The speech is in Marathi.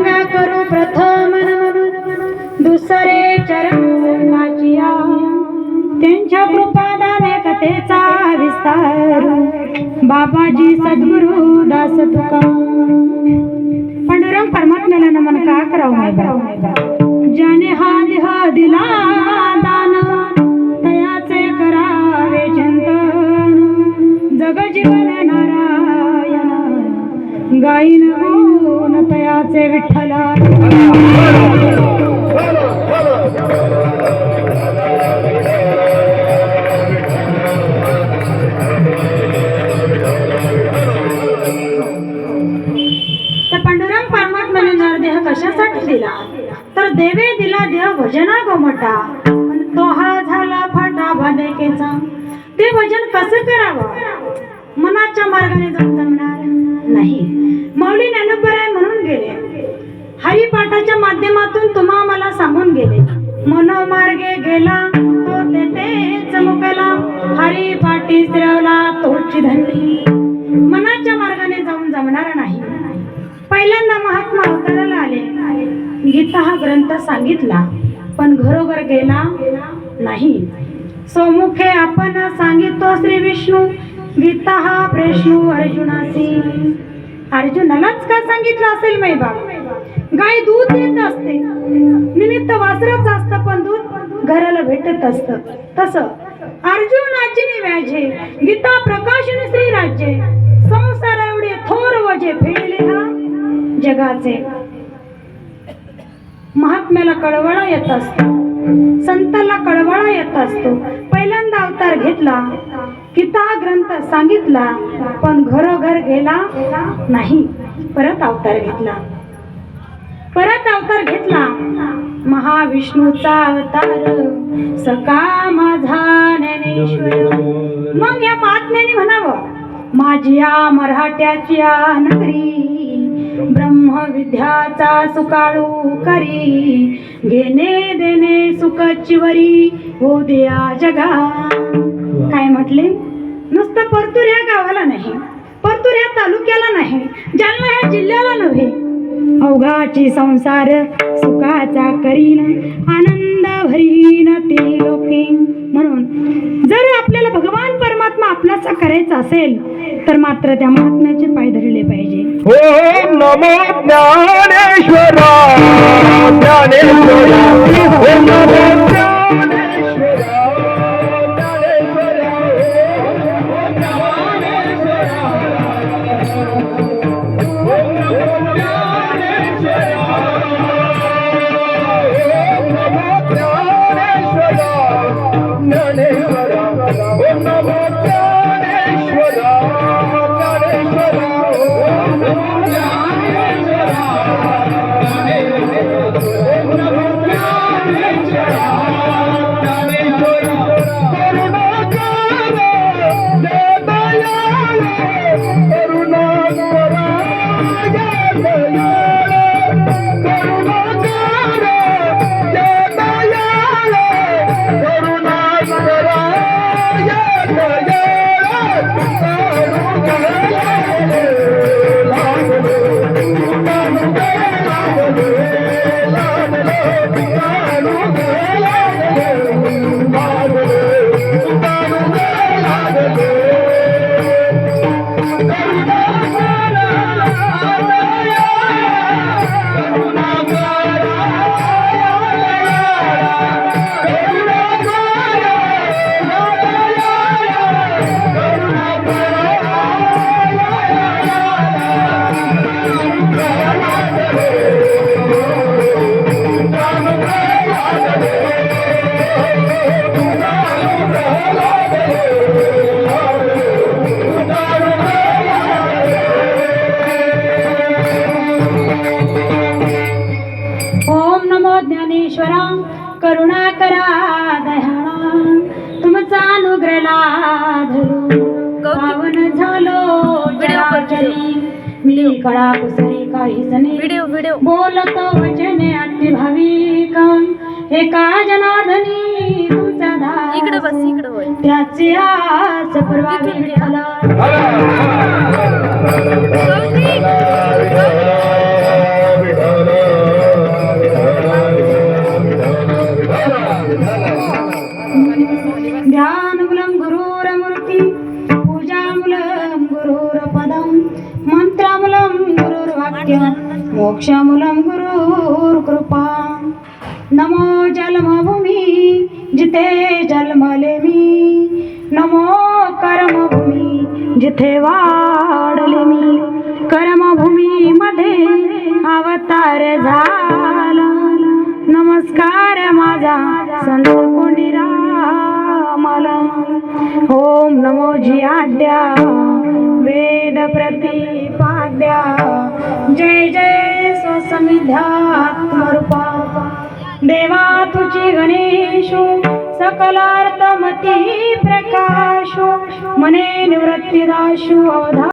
पांडुरंगा करू प्रथम दुसरे चरणाचिया त्यांच्या कृपादाने कथेचा विस्तार. बाबाजी सद्गुरु दास तुका. पांडुरंग परमात्म्याला नमन का करावं माय ज्याने हा देह दिला दान तयाचे करावे चिंतन. जग जीवन नारायण गायीन गुण विठ्ठल. विठ्ठला तर पांडुरंग देह नरदेह कशासाठी दिला? तर देवे दिला देह भजना गोमटा. पण तो हा झाला फाटा भादेकेचा. ते भजन कसं करावं? मनाच्या मार्गाने जमणार नाही. माऊली ज्ञानोबराय हरिपाठाच्या माध्यमातून तुम्हा मला सांगून गेले. मनोमार्गे गेला तो तेथेच मुकला. हरिपाठी स्त्रिवला तोची धरली. मनाच्या मार्गाने जाऊन जमणार नाही. पहिल्यांदा महात्मा अवताराला आले. गीता हा ग्रंथ सांगितला पण घरोघर गेला नाही. सोमुखे आपण सांगितो श्री विष्णू गीता हा प्रेष्णू अर्जुनासी अर्जुनालाच का सांगितलं असेल मै गाय दूध देत असते. निमित्त वासरच असतं पण दूध घराला भेटत असतं. तसं अर्जुनाची व्याजे गीता प्रकाशन श्री राज्ये संसार एवढे थोर वजे फेडले हा जगाचे. महात्म्याला कळवळा येत असतो. संताला कळवळा येत असतो. पहिल्यांदा अवतार घेतला. गीता ग्रंथ सांगितला पण घरोघर गेला नाही. परत अवतार घेतला. परत अवतार घेतला. महाविष्णूचा अवतार सका माझा ज्ञानेश्वर मग या महात्म्याने म्हणावं माझी या मराठ्याची या नगरी ब्रह्मविद्याचा सुकाळू करी. घेणे देणे सुखचिवरी हो द्या जगा काय म्हटले? नुसतं परतूर या गावाला नाही परतूर या तालुक्याला नाही जालना ह्या जिल्ह्याला नव्हे. अवघाची संसार सुखाचा करीन. आनंद भरीन ते लोके. म्हणून जर आपल्याला भगवान परमात्मा आपलाचा करायचा असेल तर मात्र त्या महात्म्याचे पाय धरले पाहिजे. ओम नमो ज्ञानेश्वरा ज्ञानेश्वरा करुणा करा दयाळा. तुमचा अनुग्रह धरू पावन झालो मी कळा कुसरी काही जणी व्हिडिओ व्हिडिओ. बोलतो वचने अति भाविक एका जनार्दनी तुमचा दास? इकडे बस इकडे होय. त्याचे आस परवावी विठ्ठला सत्यं मोक्षमूलं गुरुर्कृपा नमो जन्मभूमी जिथे जन्मले मी. नमो कर्मभूमी जिथे वाढले मी. कर्मभूमीमध्ये अवतार झाला. नमस्कार माझा संत कोंडीरा ओम नमो जी आद्या वेद प्रतिपाद्या. जय जय स्वसमिध्यात्मरूपा देवा तुझी गणेशो सकलार्थमती प्रकाशो मने निवृत्तिदाशु अवधा